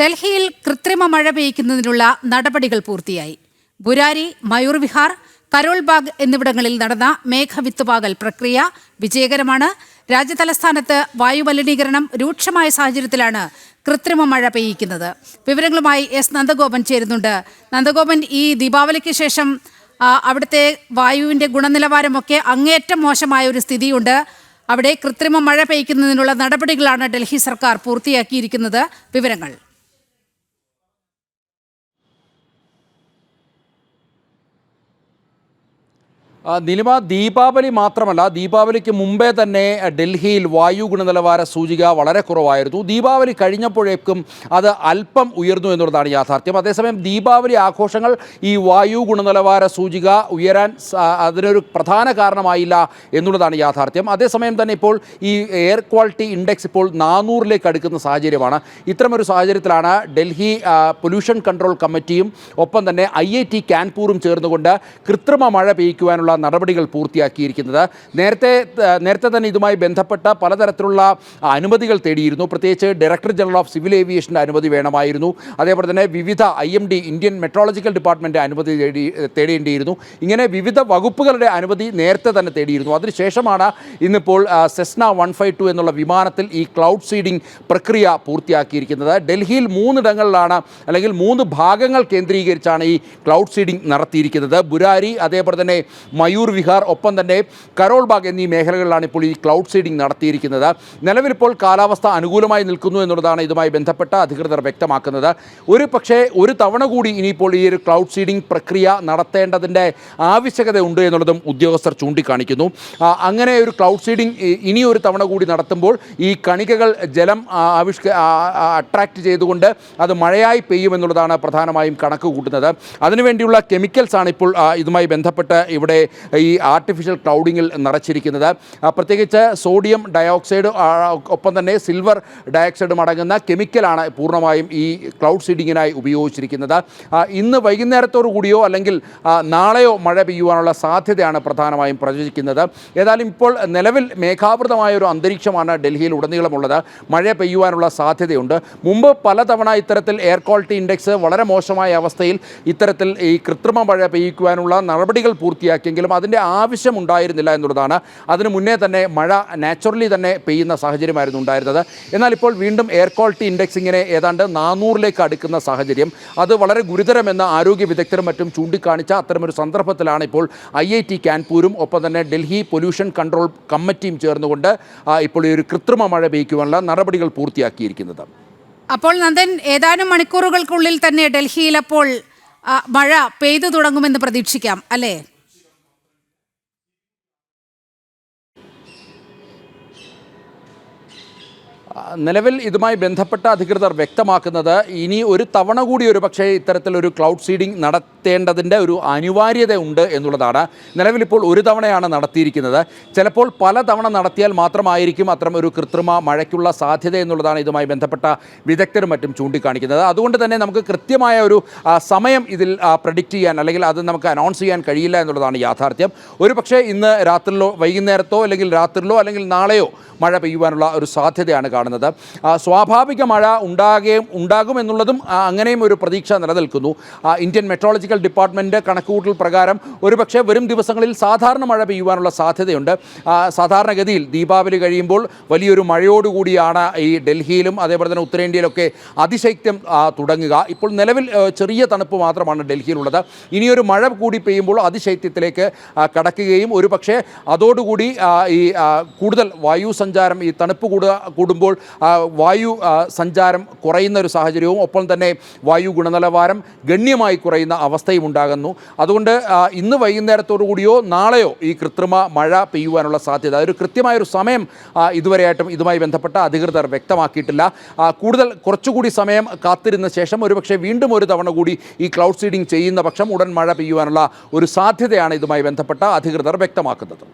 ഡൽഹിയിൽ കൃത്രിമ മഴ പെയ്യ്ക്കുന്നതിനുള്ള നടപടികൾ പൂർത്തിയായി. ബുരാരി മയൂർ വിഹാർ കരോൾബാഗ് എന്നിവിടങ്ങളിൽ നടന്ന മേഘവിത്തുപാകൽ പ്രക്രിയ വിജയകരമാണ്. രാജ്യതലസ്ഥാനത്ത് വായുമലിനീകരണം രൂക്ഷമായ സാഹചര്യത്തിലാണ് കൃത്രിമ മഴ പെയ്യിക്കുന്നത്. വിവരങ്ങളുമായി എസ് നന്ദഗോപൻ ചേരുന്നുണ്ട്. നന്ദഗോപൻ ഈ ദീപാവലിക്ക് ശേഷം അവിടുത്തെ വായുവിന്റെ ഗുണനിലവാരമൊക്കെ അങ്ങേയറ്റം മോശമായ ഒരു സ്ഥിതിയുണ്ട്. അവിടെ കൃത്രിമ മഴ പെയ്യ്ക്കുന്നതിനുള്ള നടപടികളാണ് ഡൽഹി സർക്കാർ പൂർത്തിയാക്കിയിരിക്കുന്നത്. വിവരങ്ങൾ. നിലിമ ദീപാവലി മാത്രമല്ല ദീപാവലിക്ക് മുമ്പേ തന്നെ ഡൽഹിയിൽ വായു ഗുണനിലവാര സൂചിക വളരെ കുറവായിരുന്നു. ദീപാവലി കഴിഞ്ഞപ്പോഴേക്കും അത് അല്പം ഉയർന്നു എന്നുള്ളതാണ് യാഥാർത്ഥ്യം. അതേസമയം ദീപാവലി ആഘോഷങ്ങൾ ഈ വായു ഗുണനിലവാര സൂചിക ഉയരാൻ അതിനൊരു പ്രധാന കാരണമായില്ല എന്നുള്ളതാണ് യാഥാർത്ഥ്യം. അതേസമയം തന്നെ ഇപ്പോൾ ഈ എയർ ക്വാളിറ്റി ഇൻഡെക്സ് ഇപ്പോൾ നാനൂറിലേക്ക് അടുക്കുന്ന സാഹചര്യമാണ്. ഇത്തരമൊരു സാഹചര്യത്തിലാണ് ഡൽഹി പൊല്യൂഷൻ കൺട്രോൾ കമ്മിറ്റിയും ഒപ്പം തന്നെ ഐ ഐ ടി കാൻപൂറും ചേർന്നുകൊണ്ട് കൃത്രിമ മഴ പെയ്യ്ക്കുവാനുള്ള നടപടികൾ പൂർത്തിയാക്കിയിരിക്കുന്നത്. നേരത്തെ നേരത്തെ തന്നെ ഇതുമായി ബന്ധപ്പെട്ട പലതരത്തിലുള്ള അനുമതികൾ തേടിയിരുന്നു. പ്രത്യേകിച്ച് ഡയറക്ടർ ജനറൽ ഓഫ് സിവിൽ ഏവിയേഷന്റെ അനുമതി വേണമായിരുന്നു. അതേപോലെ തന്നെ വിവിധ I M D Indian metrological department അനുമതി തേടി തേടേണ്ടിയിരുന്നു. ഇങ്ങനെ വിവിധ വകുപ്പുകളുടെ അനുമതി നേരത്തെ തന്നെ തേടിയിരുന്നു. അതിനുശേഷമാണ് ഇന്നിപ്പോൾ സെസ്ന വൺ ഫൈവ് ടു എന്നുള്ള വിമാനത്തിൽ ഈ ക്ലൗഡ് സീഡിംഗ് പ്രക്രിയ പൂർത്തിയാക്കിയിരിക്കുന്നത്. ഡൽഹിയിൽ മൂന്നിടങ്ങളിലാണ് അല്ലെങ്കിൽ മൂന്ന് ഭാഗങ്ങൾ കേന്ദ്രീകരിച്ചാണ് ഈ ക്ലൗഡ് സീഡിംഗ് നടത്തിയിരിക്കുന്നത്. ബുരാരി അതേപോലെ തന്നെ മയൂർ വിഹാർ ഒപ്പം തന്നെ കരോൾ ബാഗ് എന്നീ മേഖലകളിലാണ് ഇപ്പോൾ ഈ ക്ലൗഡ് സീഡിംഗ് നടത്തിയിരിക്കുന്നത്. നിലവിലിപ്പോൾ കാലാവസ്ഥ അനുകൂലമായി നിൽക്കുന്നു എന്നുള്ളതാണ് ഇതുമായി ബന്ധപ്പെട്ട അധികൃതർ വ്യക്തമാക്കുന്നത്. ഒരു പക്ഷേ ഒരു തവണ കൂടി ഇനിയിപ്പോൾ ഈ ഒരു ക്ലൗഡ് സീഡിംഗ് പ്രക്രിയ നടത്തേണ്ടതിന്റെ ആവശ്യകത ഉണ്ട് എന്നുള്ളതും ഉദ്യോഗസ്ഥർ ചൂണ്ടിക്കാണിക്കുന്നു. അങ്ങനെ ഒരു ക്ലൗഡ് സീഡിംഗ് ഇനി ഒരു തവണ കൂടി നടത്തുമ്പോൾ ഈ കണികകൾ ജലം ആവിഷ്ക അട്രാക്റ്റ് ചെയ്തുകൊണ്ട് അത് മഴയായി പെയ്യുമെന്നുള്ളതാണ് പ്രധാനമായും കണക്ക് കൂട്ടുന്നത്. അതിനുവേണ്ടിയുള്ള കെമിക്കൽസാണ് ഇപ്പോൾ ഇതുമായി ബന്ധപ്പെട്ട് ഇവിടെ ഈ ആർട്ടിഫിഷ്യൽ ക്ലൗഡിങ്ങിൽ നിറച്ചിരിക്കുന്നത്. പ്രത്യേകിച്ച് സോഡിയം ഡയോക്സൈഡ് ഒപ്പം തന്നെ സിൽവർ ഡയോക്സൈഡും അടങ്ങുന്ന കെമിക്കലാണ് പൂർണമായും ഈ ക്ലൗഡ് സീഡിങ്ങിനായി ഉപയോഗിച്ചിരിക്കുന്നത്. ഇന്ന് വൈകുന്നേരത്തോടു കൂടിയോ അല്ലെങ്കിൽ നാളെയോ മഴ പെയ്യുവാനുള്ള സാധ്യതയാണ് പ്രധാനമായും പ്രവചിക്കുന്നത് ഏതായാലും ഇപ്പോൾ നിലവിൽ മേഘാവൃതമായ ഒരു അന്തരീക്ഷമാണ് ഡൽഹിയിൽ ഉടനീളമുള്ളത്. മഴ പെയ്യുവാനുള്ള സാധ്യതയുണ്ട്. മുമ്പ് പലതവണ ഇത്തരത്തിൽ എയർ ക്വാളിറ്റി ഇൻഡെക്സ് വളരെ മോശമായ അവസ്ഥയിൽ ഇത്തരത്തിൽ ഈ കൃത്രിമ മഴ പെയ്യിക്കുവാനുള്ള നടപടികൾ പൂർത്തിയാക്കിയെങ്കിലും അതിന്റെ ആവശ്യം ഉണ്ടായിരുന്നില്ല എന്നുള്ളതാണ്. അതിന് മുന്നേ തന്നെ മഴ നാച്ചുറലി തന്നെ പെയ്യുന്ന സാഹചര്യമായിരുന്നു ഉണ്ടായിരുന്നത്. എന്നാൽ ഇപ്പോൾ വീണ്ടും എയർ ക്വാളിറ്റി ഇൻഡെക്സിങ്ങിനെ ഏതാണ്ട് നാനൂറിലേക്ക് അടുക്കുന്ന സാഹചര്യം. അത് വളരെ ഗുരുതരമെന്ന് ആരോഗ്യ വിദഗ്ധരും മറ്റും ചൂണ്ടിക്കാണിച്ച അത്തരമൊരു സന്ദർഭത്തിലാണ് ഇപ്പോൾ ഐ ഐ ടി കാൻപൂരും ഒപ്പം തന്നെ ഡൽഹി പൊല്യൂഷൻ കൺട്രോൾ കമ്മിറ്റിയും ചേർന്നുകൊണ്ട് ഇപ്പോൾ ഈ ഒരു കൃത്രിമ മഴ പെയ്യ്ക്കുവാനുള്ള നടപടികൾ പൂർത്തിയാക്കിയിരിക്കുന്നത്. അപ്പോൾ നന്ദൻ ഏതാനും മണിക്കൂറുകൾക്കുള്ളിൽ തന്നെ ഡൽഹിയിൽ അപ്പോൾ മഴ പെയ്തു തുടങ്ങുമെന്ന് പ്രതീക്ഷിക്കാം അല്ലേ? നിലവിൽ ഇതുമായി ബന്ധപ്പെട്ട അധികൃതർ വ്യക്തമാക്കുന്നത് ഇനി ഒരു തവണ കൂടി ഒരു പക്ഷേ ഇത്തരത്തിലൊരു ക്ലൗഡ് സീഡിംഗ് നടത്തേണ്ടതിന്റെ ഒരു അനിവാര്യത ഉണ്ട് എന്നുള്ളതാണ്. നിലവിലിപ്പോൾ ഒരു തവണയാണ് നടത്തിയിരിക്കുന്നത്. ചിലപ്പോൾ പല തവണ നടത്തിയാൽ മാത്രമായിരിക്കും അത്തരം ഒരു കൃത്രിമ മഴയ്ക്കുള്ള സാധ്യത എന്നുള്ളതാണ് ഇതുമായി ബന്ധപ്പെട്ട വിദഗ്ധരും മറ്റും ചൂണ്ടിക്കാണിക്കുന്നത്. അതുകൊണ്ട് തന്നെ നമുക്ക് കൃത്യമായ ഒരു സമയം ഇതിൽ പ്രഡിക്റ്റ് ചെയ്യാൻ അല്ലെങ്കിൽ അത് നമുക്ക് അനൗൺസ് ചെയ്യാൻ കഴിയില്ല എന്നുള്ളതാണ് യാഥാർത്ഥ്യം. ഒരു പക്ഷേ ഇന്ന് രാത്രിയിലോ വൈകുന്നേരത്തോ അല്ലെങ്കിൽ രാത്രിയിലോ അല്ലെങ്കിൽ നാളെയോ മഴ പെയ്യുവാനുള്ള ഒരു സാധ്യതയാണ് കാണുന്നത്. സ്വാഭാവിക മഴ ഉണ്ടാകുകയും ഉണ്ടാകുമെന്നുള്ളതും അങ്ങനെയും ഒരു പ്രതീക്ഷ നിലനിൽക്കുന്നു. ഇന്ത്യൻ ഇന്ത്യൻ മെട്രോളജിക്കൽ ഡിപ്പാർട്ട്മെന്റ് കണക്കുകൂട്ടൽ പ്രകാരം ഒരുപക്ഷെ വരും ദിവസങ്ങളിൽ സാധാരണ മഴ പെയ്യുവാനുള്ള സാധ്യതയുണ്ട്. സാധാരണഗതിയിൽ ദീപാവലി കഴിയുമ്പോൾ വലിയൊരു മഴയോടുകൂടിയാണ് ഈ ഡൽഹിയിലും അതേപോലെ തന്നെ ഉത്തരേന്ത്യയിലൊക്കെ അതിശൈത്യം തുടങ്ങുക. ഇപ്പോൾ നിലവിൽ ചെറിയ തണുപ്പ് മാത്രമാണ് ഡൽഹിയിലുള്ളത്. ഇനിയൊരു മഴ കൂടി പെയ്യുമ്പോൾ അതിശൈത്യത്തിലേക്ക് കടക്കുകയും ഒരു പക്ഷേ അതോടുകൂടി ഈ കൂടുതൽ വായു സഞ്ചാരം ഈ തണുപ്പ് കൂടുക കൂടുമ്പോൾ വായു സഞ്ചാരം കുറയുന്ന ഒരു സാഹചര്യവും ഒപ്പം തന്നെ വായു ഗുണനിലവാരം ഗണ്യമായി കുറയുന്ന അവസ്ഥയും ഉണ്ടാകുന്നു. അതുകൊണ്ട് ഇന്ന് വൈകുന്നേരത്തോടു കൂടിയോ നാളെയോ ഈ കൃത്രിമ മഴ പെയ്യുവാനുള്ള സാധ്യത. ഒരു കൃത്യമായൊരു സമയം ഇതുവരെയായിട്ടും ഇതുമായി ബന്ധപ്പെട്ട അധികൃതർ വ്യക്തമാക്കിയിട്ടില്ല. കൂടുതൽ കുറച്ചുകൂടി സമയം കാത്തിരുന്ന ശേഷം ഒരുപക്ഷെ വീണ്ടും ഒരു തവണ കൂടി ഈ ക്ലൗഡ് സീഡിംഗ് ചെയ്യുന്ന പക്ഷം ഉടൻ മഴ പെയ്യുവാനുള്ള ഒരു സാധ്യതയാണ് ഇതുമായി ബന്ധപ്പെട്ട അധികൃതർ വ്യക്തമാക്കുന്നത്.